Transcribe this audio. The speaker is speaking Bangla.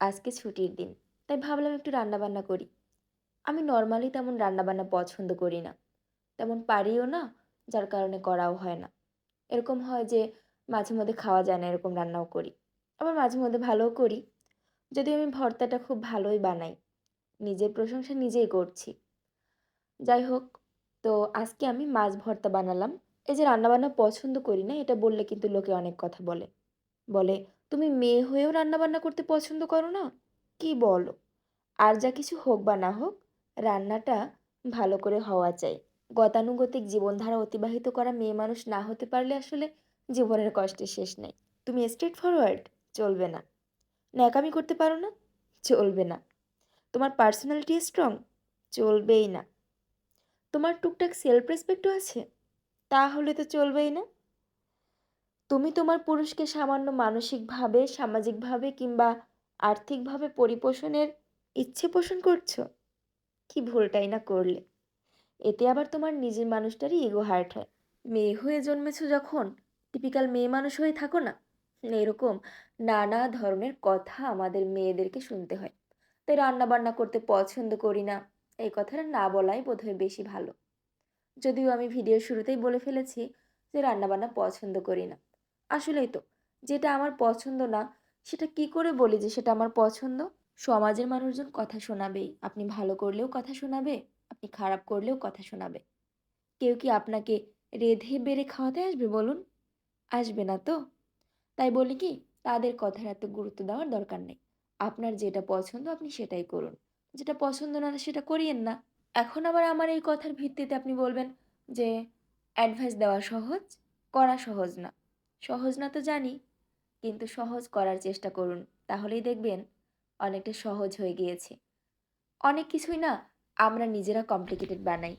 আজকে ছুটির দিন, তাই ভাবলাম একটু রান্নাবান্না করি। আমি নর্মালি তেমন রান্নাবান্না পছন্দ করি না। তেমন পারিও না, যার কারণে করাও হয় না। এরকম হয় যে, মাঝে মধ্যে খাওয়া যায় না, এরকম রান্নাও করি। আবার মাঝে মধ্যে ভালোও করি। যদিও আমি ভর্তাটা খুব ভালোই বানাই। নিজের প্রশংসা নিজেই করছি। যাই হোক, তো আজকে আমি মাছ ভর্তা বানালাম। এই যে রান্নাবান্না পছন্দ করি না, এটা বললে কিন্তু লোকে অনেক কথা বলে। বলে তুমি মেয়ে হয়েও রান্নাবান্না করতে পছন্দ করো না? কি বলো? আর যা কিছু হোক বা না হোক, রান্নাটা ভালো করে হওয়া চাই। গতানুগতিক জীবনধারা অতিবাহিত করা মেয়ে মানুষ না হতে পারলে আসলে জীবনের কষ্টের শেষ নেই। তুমি স্ট্রেট ফরওয়ার্ড চলবে না। ন্যাকামি করতে পারো না? চলবে না। তোমার পার্সোনালিটি স্ট্রং চলবেই না। তোমার টুকটাক সেলফ রেসপেক্টও আছে? তাহলে তো চলবেই না। তুমি তোমার পুরুষকে সামান্য মানসিকভাবে, সামাজিকভাবে কিংবা আর্থিকভাবে পরিপোষণের ইচ্ছে পোষণ করছ? কি ভুলটাই না করলে? এতে আবার তোমার নিজের মানুষটারই ইগো হার্ট হয়। মেয়ে হয়ে জন্মেছো যখন টিপিক্যাল মেয়ে মানুষ হয়ে থাকো না? এরকম নানা ধরনের কথা আমাদের মেয়েদেরকে শুনতে হয়। তাই রান্না বান্না করতে পছন্দ করি না। এই কথাটা না বলাই বোধহয় বেশি ভালো। যদিও আমি ভিডিওর শুরুতেই বলে ফেলেছি যে রান্নাবান্না পছন্দ করি না। আসলেই তো, যেটা আমার পছন্দ না, সেটা কি করে বলি যে সেটা আমার পছন্দ? সমাজের মানুষজন কথা শোনাবেই। আপনি ভালো করলেও কথা শোনাবে, আপনি খারাপ করলেও কথা শোনাবে। কেউ কি আপনাকে রেধে বেড়ে খাওয়াতে আসবে বলুন? আসবে না তো। তাই বলি কি, তাদের কথার এত গুরুত্ব দেওয়ার দরকার নেই। আপনার যেটা পছন্দ আপনি সেটাই করুন। যেটা পছন্দ না সেটা করিয়েন না। এখন আবার আমার এই কথার ভিত্তিতে আপনি বলবেন যে অ্যাডভাইস দেওয়া সহজ, করা সহজ না। সহজ না তো জানি, কিন্তু সহজ করার চেষ্টা করুন, তাহলেই দেখবেন অনেকটা সহজ হয়ে গিয়েছে। অনেক কিছুই না আমরা নিজেরা কমপ্লিকেটেড বানাই।